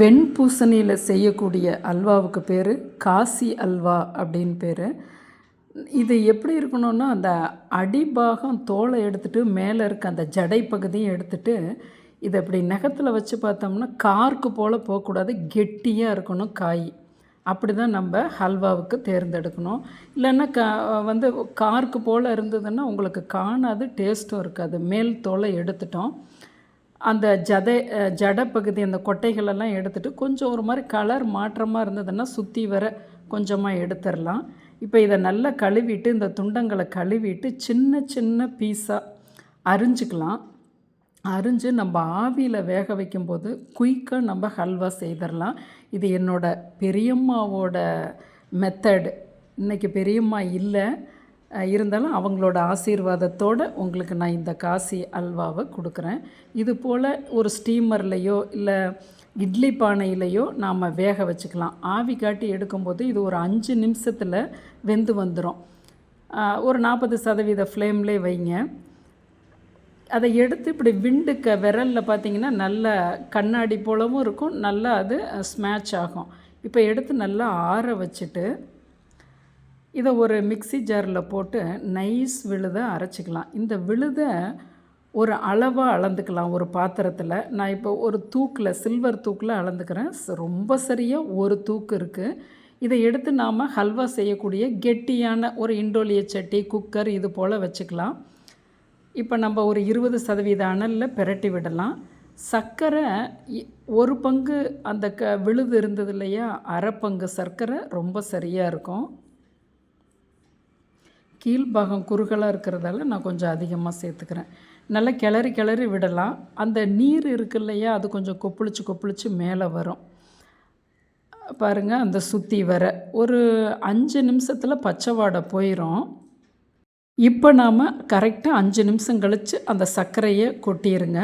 வெண்பூசணியில் செய்யக்கூடிய அல்வாவுக்கு பேர் காசி அல்வா அப்படின்னு பேர். இது எப்படி இருக்கணும்னா அந்த அடிபாகம் தோலை எடுத்துட்டு மேலே இருக்க அந்த ஜடை பகுதியும் எடுத்துட்டு இதை இப்படி நகத்தில் வச்சு பார்த்தோம்னா கார்க்கு போல் போகக்கூடாது கெட்டியாக இருக்கணும் காய். அப்படி தான் நம்ம ஹல்வாவுக்கு தேர்ந்தெடுக்கணும். இல்லைன்னா க வந்து கார்க்கு போல் இருந்ததுன்னா உங்களுக்கு காணாது டேஸ்ட்டும் இருக்காது. மேல் தோலை எடுத்துட்டோம். அந்த ஜதை ஜடை பகுதி அந்த கொட்டைகளெல்லாம் எடுத்துட்டு கொஞ்சம் ஒரு மாதிரி கலர் மாற்றமாக இருந்ததுன்னா சுற்றி வர கொஞ்சமாக எடுத்துடலாம் இப்போ இதை நல்லா கழுவிட்டு இந்த துண்டங்களை கழுவிட்டு சின்ன சின்ன பீஸாக அரிஞ்சிக்கலாம். அரிஞ்சு நம்ம ஆவியில் வேக வைக்கும்போது குயிக்காக நம்ம ஹல்வா செய்திடலாம் இது என்னோடய பெரியம்மாவோட மெத்தடு இன்றைக்கி பெரியம்மா இல்லை. இருந்தாலும் அவங்களோட ஆசீர்வாதத்தோடு உங்களுக்கு நான் இந்த காசி அல்வாவை கொடுக்குறேன். இது போல் ஒரு ஸ்டீமர்லேயோ இல்லை இட்லி பானையிலையோ நாம் வேக வச்சுக்கலாம். ஆவி காட்டி எடுக்கும்போது இது ஒரு அஞ்சு நிமிஷத்தில் வெந்து வந்துடும் ஒரு நாற்பது சதவீத ஃப்ளேம்லே வைங்க. அதை எடுத்து இப்படி விண்டுக்க விரலில் பார்த்தீங்கன்னா நல்ல கண்ணாடி போலவும் இருக்கும். நல்லா அது ஸ்மேட்ச் ஆகும். இப்போ எடுத்து நல்லா ஆற வச்சுட்டு இதை ஒரு மிக்ஸி ஜாரில் போட்டு நைஸ் விழுதை அரைச்சிக்கலாம். இந்த விழுதை ஒரு அளவாக அளந்துக்கலாம் ஒரு பாத்திரத்தில். நான் இப்போ ஒரு தூக்கில் சில்வர் தூக்கில் அளந்துக்கிறேன். ரொம்ப சரியாக ஒரு தூக்கு இருக்குது இதை எடுத்து நாம் ஹல்வா செய்யக்கூடிய கெட்டியான ஒரு இண்டோலிய சட்டி குக்கர் இது போல் வச்சுக்கலாம். இப்போ நம்ம ஒரு இருபது சதவீத அனலில் பிரட்டி விடலாம். சர்க்கரை இ- ஒரு பங்கு அந்த க விழுது இருந்தது இல்லையா? அரை பங்கு சர்க்கரை ரொம்ப சரியாக இருக்கும். கீழ்பாகம் குறுகலாக இருக்கிறதால நான் கொஞ்சம் அதிகமாக சேர்த்துக்கிறேன். நல்லா கிளறி கிளறி விடலாம். அந்த நீர் இருக்கு இல்லையா அது கொஞ்சம் கொப்புளிச்சு கொப்புளிச்சு மேலே வரும். பாருங்கள் அந்த சுற்றி வர. ஒரு அஞ்சு நிமிஷத்தில் பச்சை வாடை போயிடும் இப்போ நாம் கரெக்டாக அஞ்சு நிமிஷம் கழித்து அந்த சர்க்கரையை கொட்டிடுங்க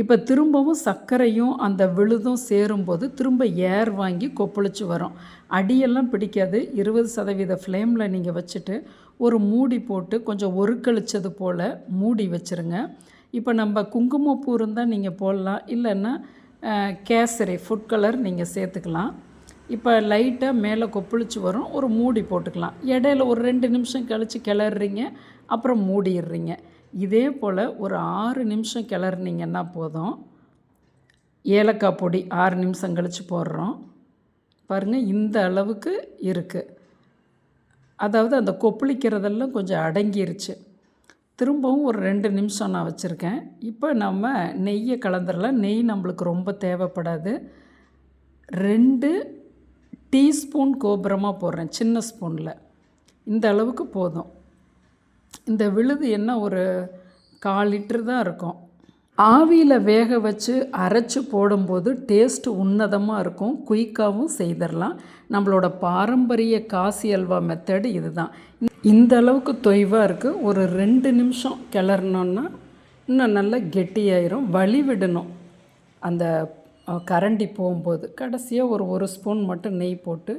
இப்போ திரும்பவும் சர்க்கரையும் அந்த விழுதும் சேரும்போது திரும்ப ஏர் வாங்கி கொப்பளிச்சு வரும். அடியெல்லாம் பிடிக்காது. இருபது சதவீத ஃப்ளேமில் நீங்கள் வச்சுட்டு ஒரு மூடி போட்டு கொஞ்சம் ஒருக்களிச்சது போல் மூடி வச்சுருங்க. இப்போ நம்ம குங்குமப்பூ இருந்தால் நீங்கள் போடலாம். இல்லைன்னா கேசரி ஃபுட் கலர் நீங்கள் சேர்த்துக்கலாம். இப்போ லைட்டாக மேலே கொப்பளிச்சு வரும். ஒரு மூடி போட்டுக்கலாம். இடையில ஒரு ரெண்டு நிமிஷம் கழித்து கிளறுறீங்க. அப்புறம் மூடிடுறீங்க. இதே போல் ஒரு ஆறு நிமிஷம் கிளறினீங்கன்னா போதும். ஏலக்காய் பொடி ஆறு நிமிஷம் கழித்து போடுறோம். பாருங்கள் இந்த அளவுக்கு இருக்குது அதாவது அந்த கொப்பளிக்கிறதெல்லாம் கொஞ்சம் அடங்கிருச்சு. திரும்பவும் ஒரு ரெண்டு நிமிஷம் நான் வச்சுருக்கேன். இப்போ நம்ம நெய்யை கலந்துடலாம் நெய் நம்மளுக்கு ரொம்ப தேவைப்படாது. ரெண்டு டீஸ்பூன் கோபுரமாக போடுறேன் சின்ன ஸ்பூனில். இந்த அளவுக்கு போதும். இந்த விழுது என்ன ஒரு கால் லிட்டர் தான் இருக்கும். ஆவியில் வேக வச்சு அரைச்சி போடும்போது டேஸ்ட் உன்னதமாக இருக்கும். குயிக்காகவும் செய்திடலாம் நம்மளோட பாரம்பரிய காசி அல்வா மெத்தடு இதுதான். இந்த அளவுக்கு தொய்வாக இருக்குது ஒரு ரெண்டு நிமிஷம் கிளறணுன்னா இன்னும் நல்லா கெட்டியாயிரும். வழி விடணும். அந்த கரண்டி போகும்போது கடைசியாக ஒரு ஒரு ஸ்பூன் மட்டும் நெய் போட்டு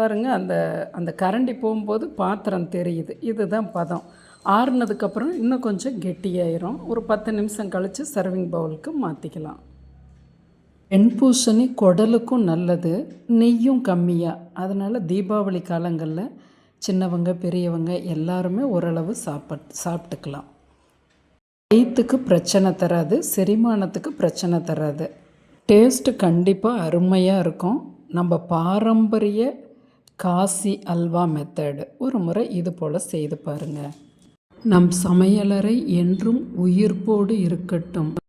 பாருங்கள் அந்த அந்த கரண்டி போகும்போது பாத்திரம் தெரியுது. இதுதான் பதம். ஆறுனதுக்கப்புறம் இன்னும் கொஞ்சம் கெட்டியாயிரும். ஒரு பத்து நிமிஷம் கழித்து சர்விங் பவுலுக்கு மாற்றிக்கலாம் வெண்பூசணி குடலுக்கும் நல்லது நெய்யும் கம்மியாக அதனால் தீபாவளி காலங்களில் சின்னவங்க பெரியவங்க எல்லாருமே ஓரளவு சாப்பிட் சாப்பிட்டுக்கலாம். வயிற்றுக்கு பிரச்சனை தராது செரிமானத்துக்கு பிரச்சனை தராது. டேஸ்ட்டு கண்டிப்பாக அருமையாக இருக்கும். நம்ம பாரம்பரிய காசி அல்வா மெத்தடு ஒரு முறை இது போல் செய்து பாருங்கள் நம் சமையலறை என்றும் உயிர்ப்போடு இருக்கட்டும்.